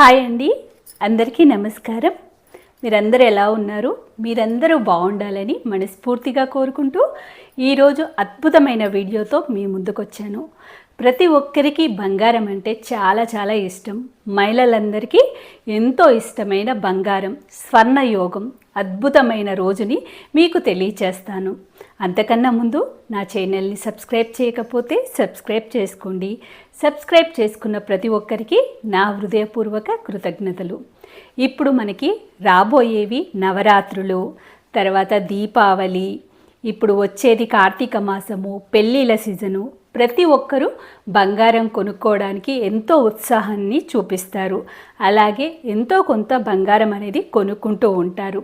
Hi అండి. అందరికీ నమస్కారం. మీరందరూ ఎలా ఉన్నారు? మీరందరూ బాగుండాలని మనస్ఫూర్తిగా కోరుకుంటూ ఈరోజు అద్భుతమైన వీడియోతో మీ ముందుకొచ్చాను. ప్రతి ఒక్కరికి బంగారం అంటే చాలా చాలా ఇష్టం. మహిళలందరికీ ఎంతో ఇష్టమైన బంగారం స్వర్ణయోగం అద్భుతమైన రోజుని మీకు తెలియచేస్తాను. అంతకన్నా ముందు నా ఛానల్ని సబ్స్క్రైబ్ చేయకపోతే సబ్స్క్రైబ్ చేసుకోండి. సబ్స్క్రైబ్ చేసుకున్న ప్రతి ఒక్కరికి నా హృదయపూర్వక కృతజ్ఞతలు. ఇప్పుడు మనకి రాబోయేవి నవరాత్రులు తర్వాత దీపావళి ఇప్పుడు వచ్చేది కార్తీక మాసము పెళ్ళిళ్ళ సీజను ప్రతి ఒక్కరూ బంగారం కొనుక్కోవడానికి ఎంతో ఉత్సాహాన్ని చూపిస్తారు. అలాగే ఎంతో కొంత బంగారం అనేది కొనుక్కుంటూ ఉంటారు.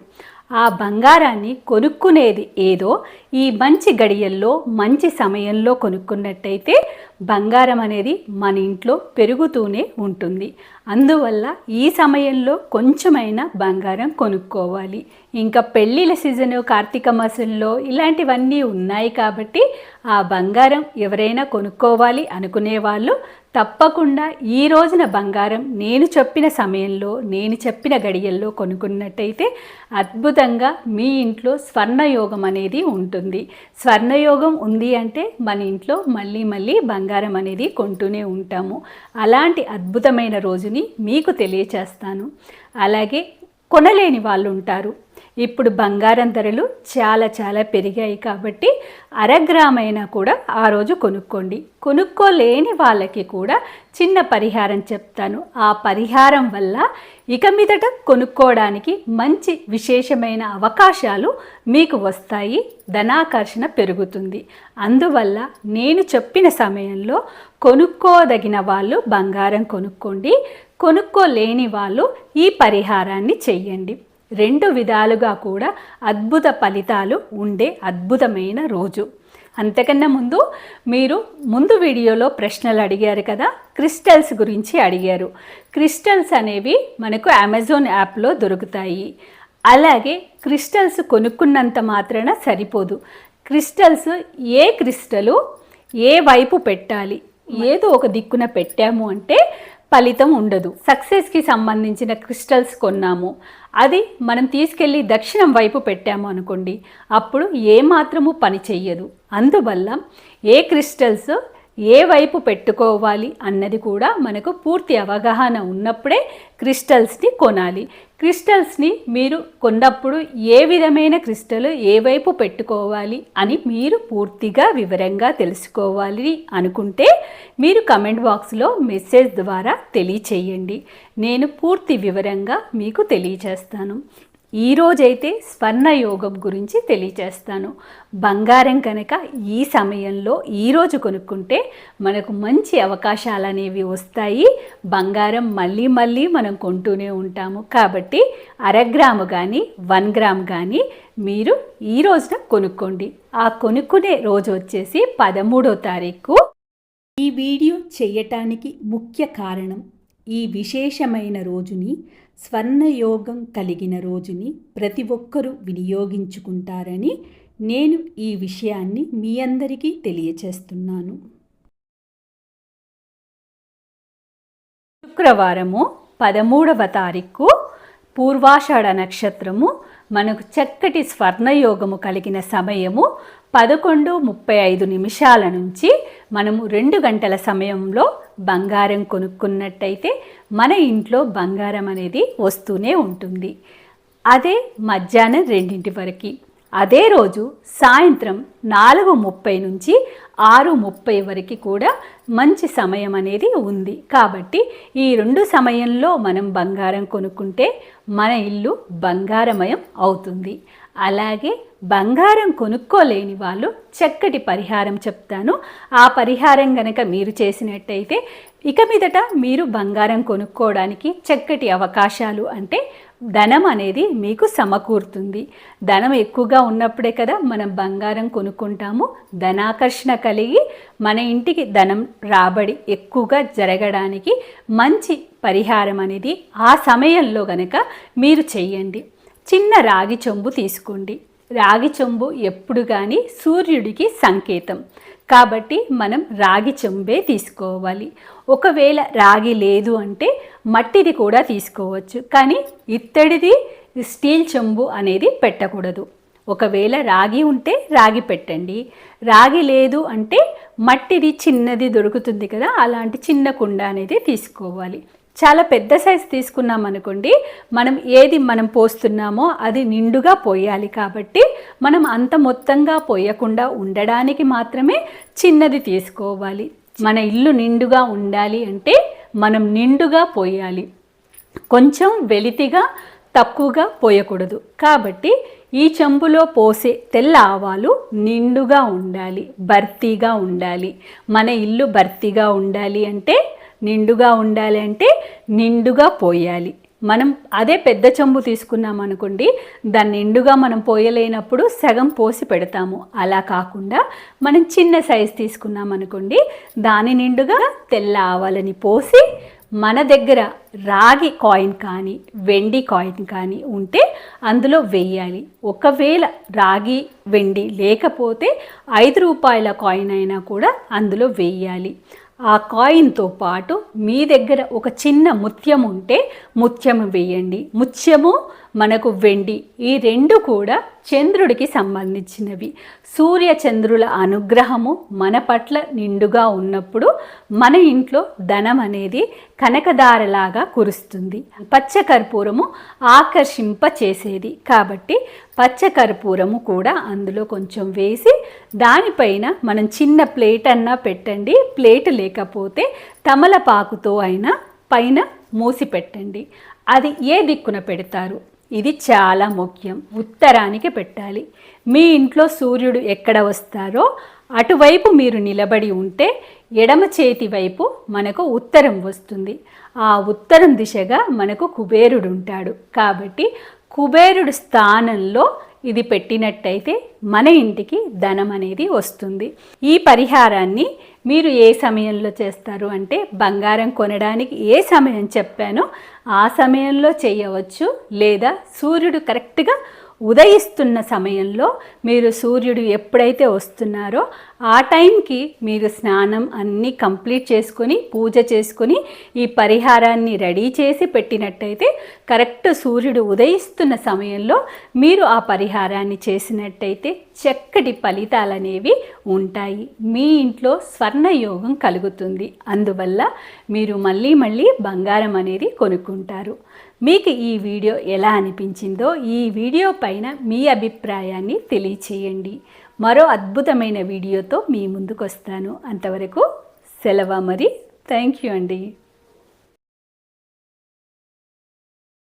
ఆ బంగారాన్ని కొనుక్కునేది ఏదో ఈ మంచి గడియల్లో మంచి సమయంలో కొనుక్కున్నట్టయితే బంగారం అనేది మన ఇంట్లో పెరుగుతూనే ఉంటుంది. అందువల్ల ఈ సమయంలో కొంచెమైనా బంగారం కొనుక్కోవాలి. ఇంకా పెళ్ళిళ్ళ సీజన్ కార్తీక మాసంలో ఇలాంటివన్నీ ఉన్నాయి కాబట్టి ఆ బంగారం ఎవరైనా కొనుక్కోవాలి అనుకునే వాళ్ళు తప్పకుండా ఈ రోజున బంగారం నేను చెప్పిన సమయంలో నేను చెప్పిన గడియల్లో కొనుక్కున్నట్టయితే అద్భుతంగా మీ ఇంట్లో స్వర్ణయోగం అనేది ఉంటుంది. స్వర్ణయోగం ఉంది అంటే మన ఇంట్లో మళ్ళీ మళ్ళీ బంగారం బంగారం అనేది కొంటూనే ఉంటాము. అలాంటి అద్భుతమైన రోజుని మీకు తెలియచేస్తాను. అలాగే కొనలేని వాళ్ళు ఉంటారు ఇప్పుడు బంగారం ధరలు చాలా చాలా పెరిగాయి కాబట్టి అరగ్రామైనా కూడా ఆ రోజు కొనుక్కోండి. కొనుక్కోలేని వాళ్ళకి కూడా చిన్న పరిహారం చెప్తాను. ఆ పరిహారం వల్ల ఇక మీదట కొనుక్కోవడానికి మంచి విశేషమైన అవకాశాలు మీకు వస్తాయి. ధనాకర్షణ పెరుగుతుంది. అందువల్ల నేను చెప్పిన సమయంలో కొనుక్కోదగిన వాళ్ళు బంగారం కొనుక్కోండి. కొనుక్కోలేని వాళ్ళు ఈ పరిహారాన్ని చెయ్యండి. రెండు విధాలుగా కూడా అద్భుత ఫలితాలు ఉండే అద్భుతమైన రోజు. అంతకన్నా ముందు మీరు ముందు వీడియోలో ప్రశ్నలు అడిగారు కదా క్రిస్టల్స్ గురించి అడిగారు. క్రిస్టల్స్ అనేవి మనకు అమెజాన్ యాప్లో దొరుకుతాయి. అలాగే క్రిస్టల్స్ కొనుక్కున్నంత మాత్రాన సరిపోదు. క్రిస్టల్స్ ఏ క్రిస్టలు ఏ వైపు పెట్టాలి ఏదో ఒక దిక్కున పెట్టాము అంటే ఫలితం ఉండదు. సక్సెస్కి సంబంధించిన క్రిస్టల్స్ కొన్నాము. అది మనం తీసుకెళ్ళి దక్షిణం వైపు పెట్టాము అనుకోండి అప్పుడు ఏమాత్రము పని చెయ్యదు. అందువల్ల ఏ క్రిస్టల్స్ ఏ వైపు పెట్టుకోవాలి అన్నది కూడా మనకు పూర్తి అవగాహన ఉన్నప్పుడే క్రిస్టల్స్ని కొనాలి. క్రిస్టల్స్ని మీరు కొన్నప్పుడు ఏ విధమైన క్రిస్టల్ ఏ వైపు పెట్టుకోవాలి అని మీరు పూర్తిగా వివరంగా తెలుసుకోవాలి అనుకుంటే మీరు కమెంట్ బాక్స్లో మెసేజ్ ద్వారా తెలియచేయండి. నేను పూర్తి వివరంగా మీకు తెలియచేస్తాను. ఈరోజైతే స్వర్ణ యోగం గురించి తెలియచేస్తాను. బంగారం కనుక ఈ సమయంలో ఈరోజు కొనుక్కుంటే మనకు మంచి అవకాశాలు అనేవి వస్తాయి. బంగారం మళ్ళీ మళ్ళీ మనం కొంటూనే ఉంటాము. కాబట్టి అరగ్రాము కానీ వన్ గ్రామ్ కానీ మీరు ఈ రోజున కొనుక్కోండి. ఆ కొనుక్కునే రోజు వచ్చేసి పదమూడో తారీఖు. ఈ వీడియో చేయటానికి ముఖ్య కారణం ఈ విశేషమైన రోజుని స్వర్ణయోగం కలిగిన రోజుని ప్రతి ఒక్కరూ వినియోగించుకుంటారని నేను ఈ విషయాన్ని మీ అందరికీ తెలియచేస్తున్నాను. శుక్రవారము పదమూడవ తారీఖు పూర్వాషాఢ నక్షత్రము మనకు చక్కటి స్వర్ణయోగము కలిగిన సమయము పదకొండు ముప్పై ఐదు నిమిషాల నుంచి మనము రెండు గంటల సమయంలో బంగారం కొనుక్కున్నట్టయితే మన ఇంట్లో బంగారం అనేది వస్తూనే ఉంటుంది. అదే మధ్యాహ్నం రెండింటి వరకు. అదే రోజు సాయంత్రం నాలుగు ముప్పై నుంచి ఆరు ముప్పై వరకు కూడా మంచి సమయం అనేది ఉంది. కాబట్టి ఈ రెండు సమయంలో మనం బంగారం కొనుక్కుంటే మన ఇల్లు బంగారమయం అవుతుంది. అలాగే బంగారం కొనుక్కోలేని వాళ్ళు చక్కటి పరిహారం చెప్తాను. ఆ పరిహారం గనక మీరు చేసినట్టయితే ఇక మీదట మీరు బంగారం కొనుక్కోవడానికి చక్కటి అవకాశాలు అంటే ధనం అనేది మీకు సమకూరుతుంది. ధనం ఎక్కువగా ఉన్నప్పుడే కదా మనం బంగారం కొనుక్కుంటాము. ధనాకర్షణ కలిగి మన ఇంటికి ధనం రాబడి ఎక్కువగా జరగడానికి మంచి పరిహారం అనేది ఆ సమయంలో గనక మీరు చెయ్యండి. చిన్న రాగి చెంబు తీసుకోండి. రాగి చెంబు ఎప్పుడు కానీ సూర్యుడికి సంకేతం. కాబట్టి మనం రాగి చెంబే తీసుకోవాలి. ఒకవేళ రాగి లేదు అంటే మట్టిది కూడా తీసుకోవచ్చు. కానీ ఇత్తడిది స్టీల్ చెంబు అనేది పెట్టకూడదు. ఒకవేళ రాగి ఉంటే రాగి పెట్టండి. రాగి లేదు అంటే మట్టిది చిన్నది దొరుకుతుంది కదా అలాంటి చిన్న కుండ అనేది తీసుకోవాలి. చాలా పెద్ద సైజ్ తీసుకున్నాం అనుకోండి మనం ఏది మనం పోస్తున్నామో అది నిండుగా పోయాలి కాబట్టి మనం అంత మొత్తంగా పోయకుండా ఉండడానికి మాత్రమే చిన్నది తీసుకోవాలి. మన ఇల్లు నిండుగా ఉండాలి అంటే మనం నిండుగా పోయాలి. కొంచెం వెలితిగా తక్కువగా పోయకూడదు. కాబట్టి ఈ చెంబులో పోసే తెల్ల ఆవాలు నిండుగా ఉండాలి భర్తీగా ఉండాలి. మన ఇల్లు భర్తీగా ఉండాలి అంటే నిండుగా ఉండాలి అంటే నిండుగా పోయాలి. మనం అదే పెద్ద చెంబు తీసుకున్నాం అనుకోండి దాన్ని నిండుగా మనం పోయలేనప్పుడు సగం పోసి పెడతాము. అలా కాకుండా మనం చిన్న సైజ్ తీసుకున్నాం అనుకోండి దాని నిండుగా తెల్ల ఆవాలని పోసి మన దగ్గర రాగి కాయిన్ కానీ వెండి కాయిన్ కానీ ఉంటే అందులో వెయ్యాలి ఒకవేళ రాగి వెండి లేకపోతే ఐదు రూపాయల కాయిన్ అయినా కూడా అందులో వెయ్యాలి ఆ కాయిన్తో పాటు మీ దగ్గర ఒక చిన్న ముత్యం ఉంటే ముత్యము వేయండి. ముత్యము మనకు వెండి. ఈ రెండు కూడా చంద్రుడికి సంబంధించినవి. సూర్య చంద్రుల అనుగ్రహము మన పట్ల నిండుగా ఉన్నప్పుడు మన ఇంట్లో ధనం అనేది కనకదారలాగా కురుస్తుంది. పచ్చకర్పూరము ఆకర్షింప చేసేది కాబట్టి పచ్చకర్పూరము కూడా అందులో కొంచెం వేసి దానిపైన మనం చిన్న ప్లేట్ అన్నా పెట్టండి. ప్లేట్ లేకపోతే తమలపాకుతో అయినా పైన మూసి పెట్టండి. అది ఏ దిక్కున పెడతారు? ఇది చాలా ముఖ్యం. ఉత్తరానికి పెట్టాలి. మీ ఇంట్లో సూర్యుడు ఎక్కడ వస్తారో అటువైపు మీరు నిలబడి ఉంటే ఎడమ చేతి వైపు మనకు ఉత్తరం వస్తుంది. ఆ ఉత్తరం దిశగా మనకు కుబేరుడు ఉంటాడు. కాబట్టి కుబేరుడు స్థానంలో ఇది పెట్టినట్టయితే మన ఇంటికి ధనం అనేది వస్తుంది. ఈ పరిహారాన్ని మీరు ఏ సమయంలో చేస్తారు అంటే బంగారం కొనడానికి ఏ సమయం చెప్పానో ఆ సమయంలో చేయవచ్చు లేదా సూర్యుడు కరెక్ట్గా ఉదయిస్తున్న సమయంలో మీరు సూర్యుడు ఎప్పుడైతే వస్తున్నారో ఆ టైంకి మీరు స్నానం అన్నీ కంప్లీట్ చేసుకొని పూజ చేసుకొని ఈ పరిహారాన్ని రెడీ చేసి పెట్టినట్టయితే కరెక్ట్ సూర్యుడు ఉదయిస్తున్న సమయంలో మీరు ఆ పరిహారాన్ని చేసినట్టయితే చక్కటి ఫలితాలు అనేవి ఉంటాయి. మీ ఇంట్లో స్వర్ణయోగం కలుగుతుంది. అందువల్ల మీరు మళ్ళీ మళ్ళీ బంగారం అనేది కొనుక్కుంటారు. మీకు ఈ వీడియో ఎలా అనిపించిందో ఈ వీడియో పైన మీ అభిప్రాయాన్ని తెలియచేయండి. మరో అద్భుతమైన వీడియోతో మీ ముందుకు వస్తాను అంతవరకు సెలవు మరి. థ్యాంక్ యూ అండి.